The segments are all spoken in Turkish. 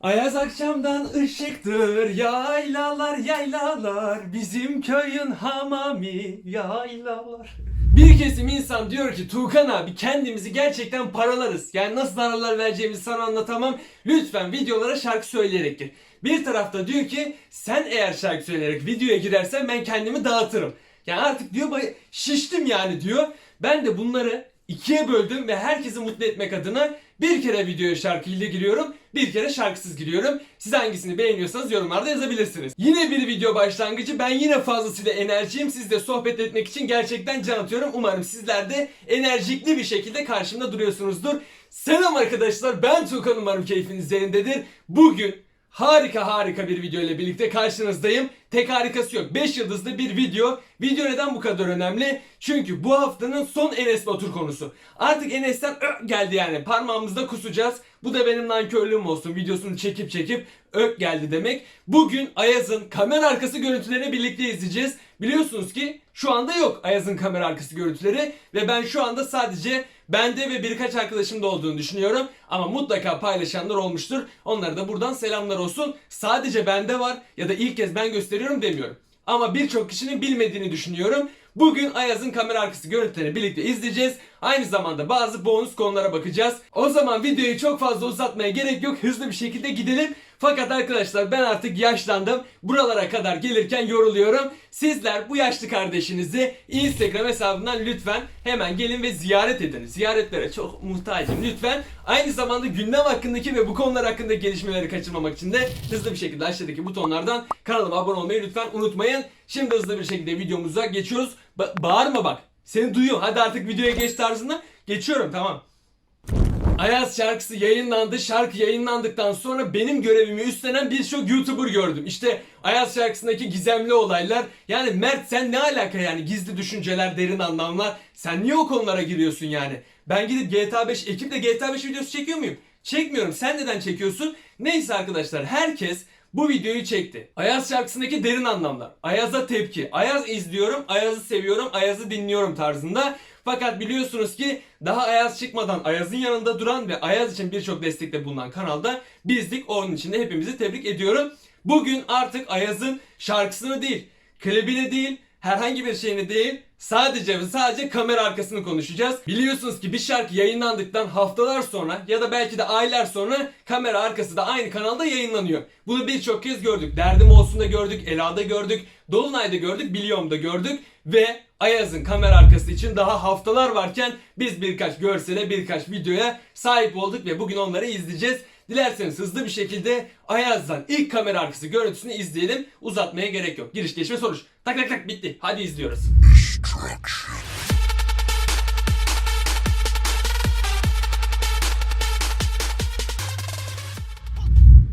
Ayaz akşamdan ışıktır yaylalar yaylalar bizim köyün hamami yaylalar. Bir kesim insan diyor ki Tuğkan abi kendimizi gerçekten paralarız. Yani nasıl zararlar vereceğimizi sana anlatamam. Lütfen videolara şarkı söyleyerek gir. Bir tarafta diyor ki sen eğer şarkı söyleyerek videoya girersen ben kendimi dağıtırım. Yani artık diyor şiştim yani diyor. Ben de bunları ikiye böldüm ve herkesi mutlu etmek adına bir kere videoya şarkıyla giriyorum, bir kere şarkısız giriyorum. Siz hangisini beğeniyorsanız yorumlarda yazabilirsiniz. Yine bir video başlangıcı. Ben yine fazlasıyla enerjiyim. Sizle sohbet etmek için gerçekten can atıyorum. Umarım sizler de enerjikli bir şekilde karşımda duruyorsunuzdur. Selam arkadaşlar. Ben Tuğkan. Umarım keyfiniz yerindedir. Bugün Harika harika bir video ile birlikte karşınızdayım. Tek harikası yok. 5 yıldızlı bir video. Video neden bu kadar önemli? Çünkü bu haftanın son Enes Batur konusu. Artık Enes'ten ök geldi yani. Parmağımızda kusacağız. Bu da benim nankörlüğüm olsun. Videosunu çekip çekip ök geldi demek. Bugün Ayaz'ın kamera arkası görüntülerini birlikte izleyeceğiz. Biliyorsunuz ki şu anda yok Ayaz'ın kamera arkası görüntüleri ve ben şu anda sadece bende ve birkaç arkadaşımda olduğunu düşünüyorum. Ama mutlaka paylaşanlar olmuştur. Onlara da buradan selamlar olsun. Sadece bende var ya da ilk kez ben gösteriyorum demiyorum. Ama birçok kişinin bilmediğini düşünüyorum. Bugün Ayaz'ın kamera arkası görüntülerini birlikte izleyeceğiz. Aynı zamanda bazı bonus konulara bakacağız. O zaman videoyu çok fazla uzatmaya gerek yok. Hızlı bir şekilde gidelim. Fakat arkadaşlar ben artık yaşlandım. Buralara kadar gelirken yoruluyorum. Sizler bu yaşlı kardeşinizi Instagram hesabından lütfen hemen gelin ve ziyaret edin. Ziyaretlere çok muhtacım lütfen. Aynı zamanda gündem hakkındaki ve bu konular hakkındaki gelişmeleri kaçırmamak için de hızlı bir şekilde aşağıdaki butonlardan kanalıma abone olmayı lütfen unutmayın. Şimdi hızlı bir şekilde videomuza geçiyoruz. Ba- bağırma bak. Seni duyuyorum. Hadi artık videoya geç tarzında. Geçiyorum tamam. Ayaz şarkısı yayınlandı. Şarkı yayınlandıktan sonra benim görevimi üstlenen birçok YouTuber gördüm. İşte Ayaz şarkısındaki gizemli olaylar. Yani Mert sen ne alaka yani gizli düşünceler, derin anlamlar. Sen niye o konulara giriyorsun yani? Ben gidip GTA 5 ekiple GTA 5 videosu çekiyor muyum? Çekmiyorum. Sen neden çekiyorsun? Neyse arkadaşlar herkes bu videoyu çekti. Ayaz şarkısındaki derin anlamlar. Ayaz'a tepki. Ayaz izliyorum, Ayaz'ı seviyorum, Ayaz'ı dinliyorum tarzında. Fakat biliyorsunuz ki daha Ayaz çıkmadan Ayaz'ın yanında duran ve Ayaz için birçok destekte bulunan kanalda bizdik. Onun için de hepimizi tebrik ediyorum. Bugün artık Ayaz'ın şarkısını değil, klibini değil, herhangi bir şeyini değil, sadece ve sadece kamera arkasını konuşacağız. Biliyorsunuz ki bir şarkı yayınlandıktan haftalar sonra ya da belki de aylar sonra kamera arkası da aynı kanalda yayınlanıyor. Bunu birçok kez gördük. Derdim olsun da gördük, Ela'da gördük, Dolunay'da gördük, Biliyorum'da gördük ve Ayaz'ın kamera arkası için daha haftalar varken biz birkaç görsele, birkaç videoya sahip olduk ve bugün onları izleyeceğiz. Dilerseniz hızlı bir şekilde Ayaz'dan ilk kamera arkası görüntüsünü izleyelim. Uzatmaya gerek yok. Giriş geçme sonuç. Tak tak tak bitti. Hadi izliyoruz.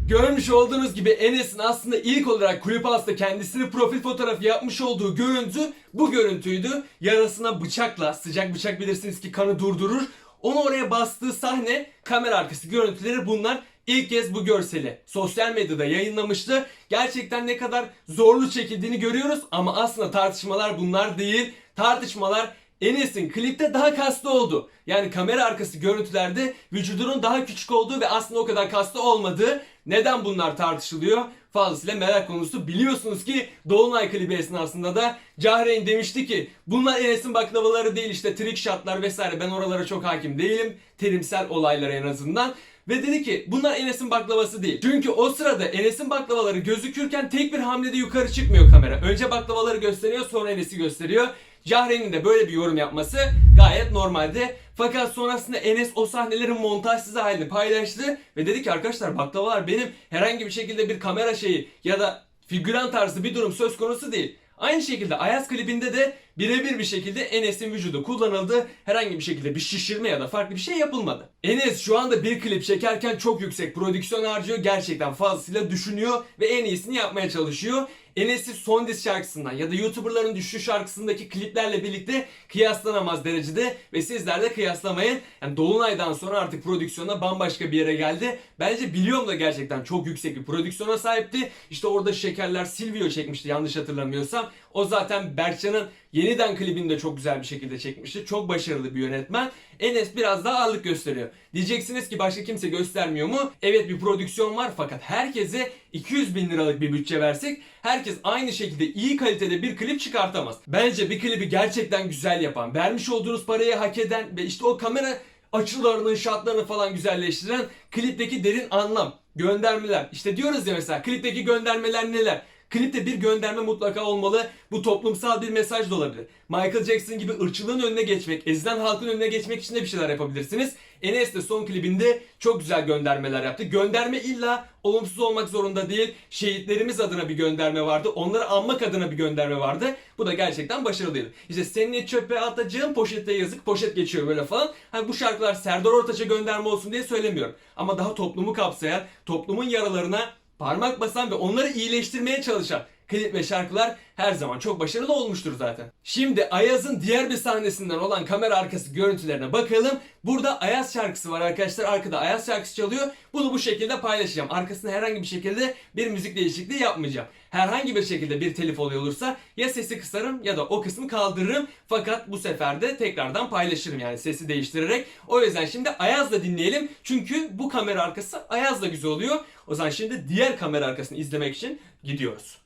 Görmüş olduğunuz gibi Enes'in aslında ilk olarak kulüp hasta kendisini profil fotoğrafı yapmış olduğu görüntü bu görüntüydü. Yarasına bıçakla, sıcak bıçak bilirsiniz ki kanı durdurur. Onu oraya bastığı sahne, kamera arkası görüntüleri bunlar. İlk kez bu görseli sosyal medyada yayınlamıştı. Gerçekten ne kadar zorlu çekildiğini görüyoruz ama aslında tartışmalar bunlar değil. Tartışmalar Enes'in klipte daha kaslı oldu. Yani kamera arkası görüntülerde vücudunun daha küçük olduğu ve aslında o kadar kaslı olmadığı. Neden bunlar tartışılıyor? Fazlasıyla merak konusu. Biliyorsunuz ki Dolunay klibi esnasında da Cahreyn demişti ki bunlar Enes'in baklavaları değil işte trick shotlar vesaire ben oralara çok hakim değilim. Terimsel olaylara en azından. Ve dedi ki bunlar Enes'in baklavası değil. Çünkü o sırada Enes'in baklavaları gözükürken tek bir hamlede yukarı çıkmıyor kamera. Önce baklavaları gösteriyor sonra Enes'i gösteriyor. Cahre'nin de böyle bir yorum yapması gayet normaldi. Fakat sonrasında Enes o sahnelerin montajsız halini paylaştı ve dedi ki arkadaşlar baklavalar benim herhangi bir şekilde bir kamera şeyi ya da figüran tarzı bir durum söz konusu değil. Aynı şekilde Ayaz klibinde de birebir bir şekilde Enes'in vücudu kullanıldı. Herhangi bir şekilde bir şişirme ya da farklı bir şey yapılmadı. Enes şu anda bir klip çekerken çok yüksek prodüksiyon harcıyor. Gerçekten fazlasıyla düşünüyor ve en iyisini yapmaya çalışıyor. Enes'i son diz şarkısından ya da YouTuber'ların düşüşü şarkısındaki kliplerle birlikte kıyaslanamaz derecede ve sizler de kıyaslamayın. Yani Dolunay'dan sonra artık prodüksiyona bambaşka bir yere geldi. Bence biliyorum da gerçekten çok yüksek bir prodüksiyona sahipti. İşte orada Şekerler Silvio çekmişti yanlış hatırlamıyorsam. O zaten Berkcan'ın Yeniden klibini de çok güzel bir şekilde çekmişti. Çok başarılı bir yönetmen. Enes biraz daha ağırlık gösteriyor. Diyeceksiniz ki başka kimse göstermiyor mu? Evet bir prodüksiyon var fakat herkese 200 bin liralık bir bütçe versek herkes aynı şekilde iyi kalitede bir klip çıkartamaz. Bence bir klibi gerçekten güzel yapan, vermiş olduğunuz parayı hak eden ve işte o kamera açılarını, şartlarını falan güzelleştiren klipteki derin anlam, göndermeler. İşte diyoruz ya mesela klipteki göndermeler neler? Klipte bir gönderme mutlaka olmalı. Bu toplumsal bir mesaj da olabilir. Michael Jackson gibi ırkçılığın önüne geçmek, ezilen halkın önüne geçmek için de bir şeyler yapabilirsiniz. Enes de son klibinde çok güzel göndermeler yaptı. Gönderme illa olumsuz olmak zorunda değil. Şehitlerimiz adına bir gönderme vardı. Onları anmak adına bir gönderme vardı. Bu da gerçekten başarılıydı. İşte senin çöpe atacağım poşette yazık. Poşet geçiyor böyle falan. Hani bu şarkılar Serdar Ortaç'a gönderme olsun diye söylemiyorum. Ama daha toplumu kapsayan, toplumun yaralarına parmak basan ve onları iyileştirmeye çalışan klip ve şarkılar her zaman çok başarılı olmuştur zaten. Şimdi Ayaz'ın diğer bir sahnesinden olan kamera arkası görüntülerine bakalım. Burada Ayaz şarkısı var arkadaşlar. Arkada Ayaz şarkısı çalıyor. Bunu bu şekilde paylaşacağım. Arkasına herhangi bir şekilde bir müzik değişikliği yapmayacağım. Herhangi bir şekilde bir telif oluyor olursa ya sesi kısarım ya da o kısmı kaldırırım. Fakat bu sefer de tekrardan paylaşırım yani sesi değiştirerek. O yüzden şimdi Ayaz'la dinleyelim. Çünkü bu kamera arkası Ayaz'la güzel oluyor. O zaman şimdi diğer kamera arkasını izlemek için gidiyoruz.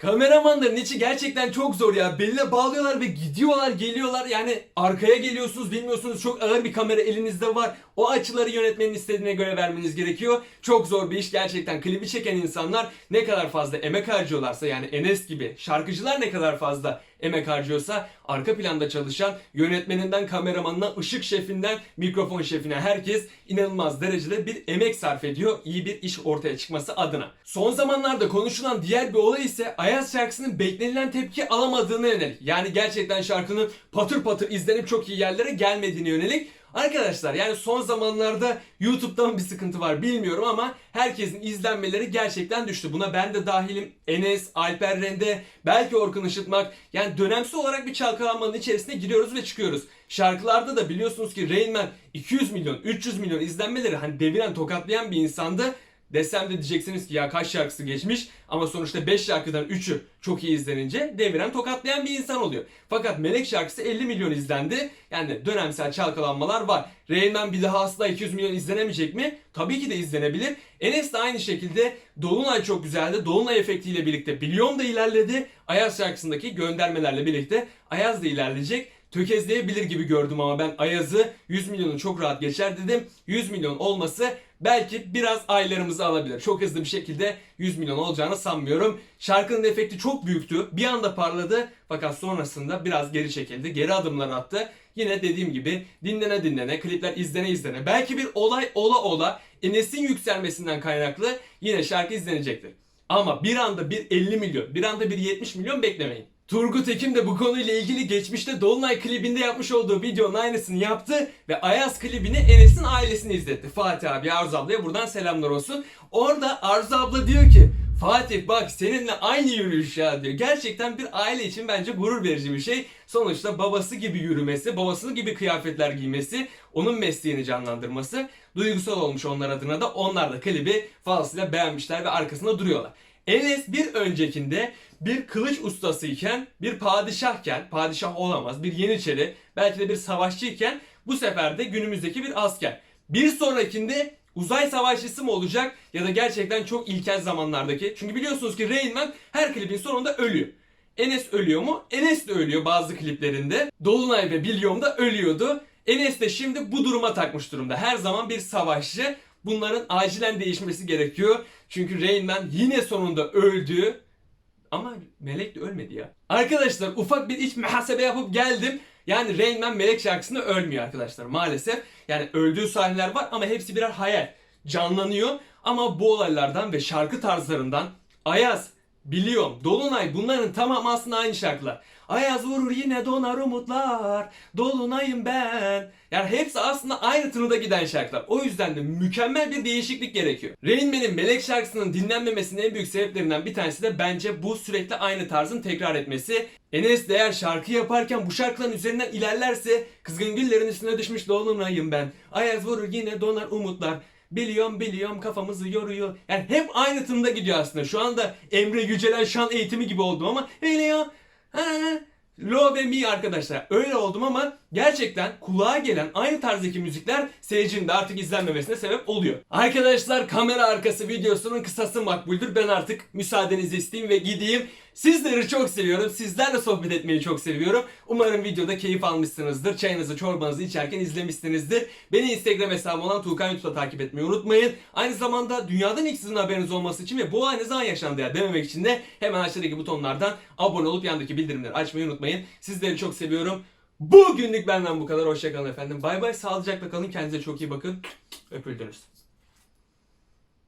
Kameramanların içi gerçekten çok zor ya. Beline bağlıyorlar ve gidiyorlar, geliyorlar. Yani arkaya geliyorsunuz, bilmiyorsunuz. Çok ağır bir kamera elinizde var. O açıları yönetmenin istediğine göre vermeniz gerekiyor. Çok zor bir iş gerçekten. Klibi çeken insanlar ne kadar fazla emek harcıyorlarsa yani Enes gibi şarkıcılar ne kadar fazla emek harcıyorsa arka planda çalışan yönetmeninden kameramanına, ışık şefinden mikrofon şefine herkes inanılmaz derecede bir emek sarf ediyor iyi bir iş ortaya çıkması adına. Son zamanlarda konuşulan diğer bir olay ise Ayaz şarkısının beklenilen tepki alamadığına yönelik. Yani gerçekten şarkının patır patır izlenip çok iyi yerlere gelmediğine yönelik. Arkadaşlar yani son zamanlarda YouTube'dan bir sıkıntı var bilmiyorum ama herkesin izlenmeleri gerçekten düştü. Buna ben de dahilim. Enes, Alper Rende, belki Orkun Işıtmak. Yani dönemsel olarak bir çalkalanmanın içerisine giriyoruz ve çıkıyoruz. Şarkılarda da biliyorsunuz ki Rain Man 200 milyon, 300 milyon izlenmeleri hani deviren, tokatlayan bir insandı. Desem de diyeceksiniz ki ya kaç şarkısı geçmiş ama sonuçta 5 şarkıdan 3'ü çok iyi izlenince deviren tokatlayan bir insan oluyor. Fakat Melek şarkısı 50 milyon izlendi. Yani dönemsel çalkalanmalar var. Man bir daha asla 200 milyon izlenemeyecek mi? Tabii ki de izlenebilir. Enes de aynı şekilde Dolunay çok güzeldi. Dolunay efektiyle birlikte Bilyon da ilerledi. Ayaz şarkısındaki göndermelerle birlikte Ayaz da ilerleyecek tökezleyebilir gibi gördüm ama ben Ayaz'ı 100 milyonu çok rahat geçer dedim. 100 milyon olması belki biraz aylarımızı alabilir. Çok hızlı bir şekilde 100 milyon olacağını sanmıyorum. Şarkının efekti çok büyüktü. Bir anda parladı fakat sonrasında biraz geri çekildi. Geri adımlar attı. Yine dediğim gibi dinlene dinlene, klipler izlene izlene. Belki bir olay ola ola Enes'in yükselmesinden kaynaklı yine şarkı izlenecektir. Ama bir anda bir 50 milyon, bir anda bir 70 milyon beklemeyin. Turgut Ekim de bu konuyla ilgili geçmişte Dolunay klibinde yapmış olduğu videonun aynısını yaptı ve Ayaz klibini Enes'in ailesini izletti. Fatih abi Arzu ablaya buradan selamlar olsun. Orada Arzu abla diyor ki Fatih bak seninle aynı yürüyüş ya diyor. Gerçekten bir aile için bence gurur verici bir şey. Sonuçta babası gibi yürümesi, babası gibi kıyafetler giymesi, onun mesleğini canlandırması duygusal olmuş onlar adına da. Onlar da klibi fazlasıyla beğenmişler ve arkasında duruyorlar. Enes bir öncekinde bir kılıç ustasıyken, bir padişahken, padişah olamaz, bir yeniçeri, belki de bir savaşçıyken bu sefer de günümüzdeki bir asker. Bir sonrakinde uzay savaşçısı mı olacak ya da gerçekten çok ilkel zamanlardaki. Çünkü biliyorsunuz ki Rain Man her klibin sonunda ölüyor. Enes ölüyor mu? Enes de ölüyor bazı kliplerinde. Dolunay ve Bilyom da ölüyordu. Enes de şimdi bu duruma takmış durumda. Her zaman bir savaşçı. Bunların acilen değişmesi gerekiyor. Çünkü Rain Man yine sonunda öldü. Ama Melek de ölmedi ya. Arkadaşlar ufak bir iç muhasebe yapıp geldim. Yani Rain Man Melek şarkısında ölmüyor arkadaşlar maalesef. Yani öldüğü sahneler var ama hepsi birer hayal. Canlanıyor ama bu olaylardan ve şarkı tarzlarından Ayaz, Biliyorum, Dolunay bunların tamamı aslında aynı şarkılar. Ayaz vurur yine donar umutlar, Dolunayım ben. Yani hepsi aslında aynı tınıda giden şarkılar. O yüzden de mükemmel bir değişiklik gerekiyor. Rain Man'in Melek şarkısının dinlenmemesinin en büyük sebeplerinden bir tanesi de bence bu sürekli aynı tarzın tekrar etmesi. Enes de eğer şarkı yaparken bu şarkıların üzerinden ilerlerse Kızgın güllerin üstüne düşmüş dolunayım ben. Ayaz vurur yine donar umutlar. Biliyorum biliyorum kafamızı yoruyor. Yani hep aynı tımda gidiyor aslında. Şu anda Emre Yücelen şan eğitimi gibi oldum ama biliyorum. Ha, Lo ve Mi arkadaşlar. Öyle oldum ama gerçekten kulağa gelen aynı tarzdaki müzikler seyircinin de artık izlenmemesine sebep oluyor. Arkadaşlar kamera arkası videosunun kısası makbuldür. Ben artık müsaadenizi isteyeyim ve gideyim. Sizleri çok seviyorum. Sizlerle sohbet etmeyi çok seviyorum. Umarım videoda keyif almışsınızdır. Çayınızı çorbanızı içerken izlemişsinizdir. Beni Instagram hesabım olan Tuğkan YouTube'da takip etmeyi unutmayın. Aynı zamanda dünyadan ilk sizin haberiniz olması için ve bu ay ne zaman yaşandı ya dememek için de hemen aşağıdaki butonlardan abone olup yandaki bildirimleri açmayı unutmayın. Sizleri çok seviyorum. Bugünlük benden bu kadar. Hoşçakalın efendim. Bay bay. Sağlıcakla kalın. Kendinize çok iyi bakın. Öpüldünüz.